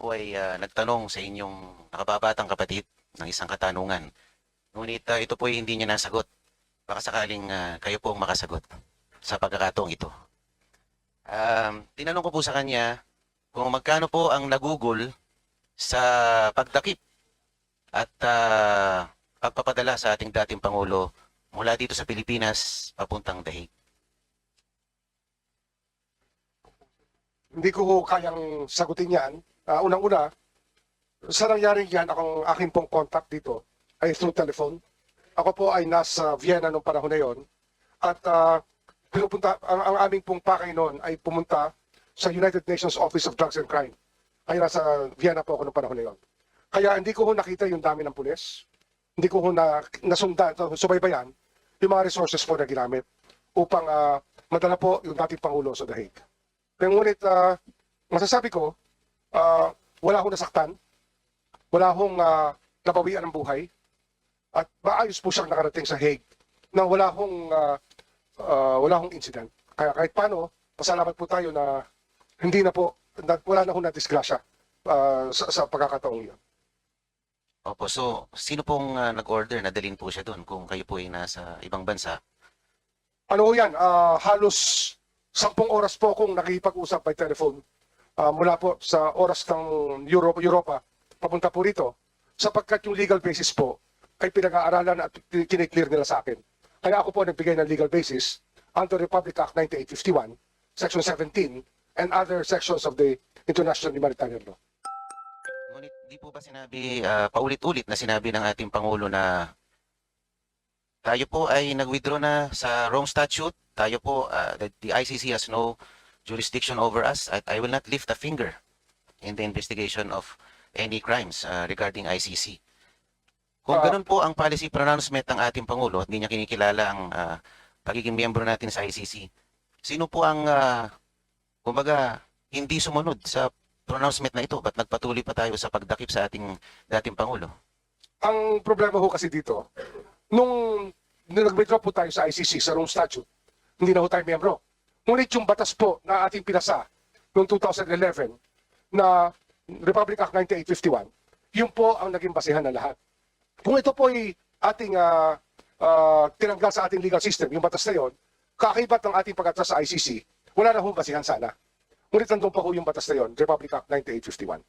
po ay ah, nagtanong sa inyong nakababatang kapatid ng isang katanungan. Ngunit ah, ito po ay hindi niya nasagot. Baka sakaling ah, kayo po ang makasagot sa pagkakataong ito. Um, tinanong ko po sa kanya kung magkano po ang nagugol sa pagtakip at ah, pagpapadala sa ating dating Pangulo mula dito sa Pilipinas papuntang Dahig. Hindi ko kayang sagutin yan. Ah, Unang-una, sa nangyaring yan, akong aking pong contact dito ay through telephone. Ako po ay nasa Vienna noong panahon na yon. At ah, pinupunta, ang, ang aming pong pakay noon ay pumunta sa United Nations Office of Drugs and Crime. Ay nasa Vienna po ako noong panahon na yon. Kaya hindi ko ho nakita yung dami ng pulis. Hindi ko ho na, nasundan, subaybayan yung mga resources po na ginamit upang ah, madala po yung dating Pangulo sa Dahig. Pero ngunit ah, masasabi ko, ah, wala akong nasaktan, wala akong ah, nabawian ng buhay, at maayos po siyang nakarating sa Hague na wala akong, ah, ah, wala akong incident. Kaya kahit paano, pasalamat po tayo na hindi na po, na, wala na akong na-disgrasya ah, sa, sa pagkakataong yun. Opo, so sino pong ah, nag-order na dalhin po siya doon kung kayo po ay nasa ibang bansa? Ano ho yan, ah, halos sampung oras po akong nakikipag-usap by telephone ah, mula po sa oras ng Europe, Europa papunta po rito sapagkat yung legal basis po ay pinag-aaralan at kiniklear nila sa akin. Kaya ako po nagbigay ng legal basis under Republic Act 9851, Section 17, and other sections of the International Humanitarian Law. Ngunit di po ba sinabi, ah, paulit-ulit na sinabi ng ating Pangulo na tayo po ay nag-withdraw na sa wrong statute, tayo po, ah, the, the ICC has no jurisdiction over us, at I will not lift a finger in the investigation of any crimes ah, regarding ICC. Kung Ah. ganun po ang policy pronouncement ng ating Pangulo, at hindi niya kinikilala ang ah, pagiging miyembro natin sa ICC, sino po ang, ah, kumbaga, hindi sumunod sa pronouncement na ito? Ba't nagpatuloy pa tayo sa pagdakip sa ating dating Pangulo? Ang problema ho kasi dito, nung, nung nag-withdraw po tayo sa ICC sa Rome Statute, hindi na ho tayo miyembro. Ngunit yung batas po na ating pinasa noong 2011 na Republic Act 9851, yun po ang naging basihan ng lahat. Kung ito po ay ating ah, ah, tinanggal sa ating legal system, yung batas na yon, kaakibat ng ating pag sa ICC, wala na hong basihan sana. Ngunit nandun pa yung batas na yon, Republic Act 9851.